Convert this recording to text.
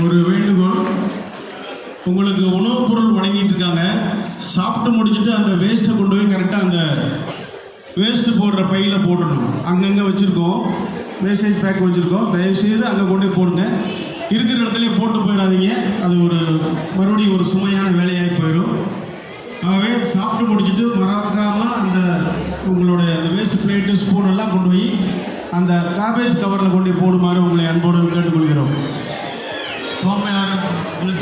ஒரு வேண்டுகோள். உங்களுக்கு உணவுப் பொருள் வழங்கிட்டு இருக்காங்க சாப்பிட்டு முடிச்சுட்டு அந்த வேஸ்ட்டை கொண்டு போய் கரெக்டாக அந்த வேஸ்ட்டு போடுற பையில் போட்டுடணும். அங்கங்கே வச்சுருக்கோம். வேஸ்டேஜ் பேக் வச்சுருக்கோம். தயவுசெய்து அங்கே கொண்டு போய் போடுங்க. இருக்கிற இடத்துலயே போட்டு போயிடாதீங்க. அது ஒரு மறுபடியும் ஒரு சுமையான வேலையாகி போயிடும். ஆகவே சாப்பிட்டு முடிச்சுட்டு மறக்காமல் அந்த உங்களுடைய அந்த வேஸ்ட் பிளேட்டு ஸ்பூன் எல்லாம் கொண்டு போய் அந்த காபேஜ் கவரில் கொண்டு போய் போடுமாறு உங்களை அன்போடு கேட்டுக்கொள்கிறோம். Come on.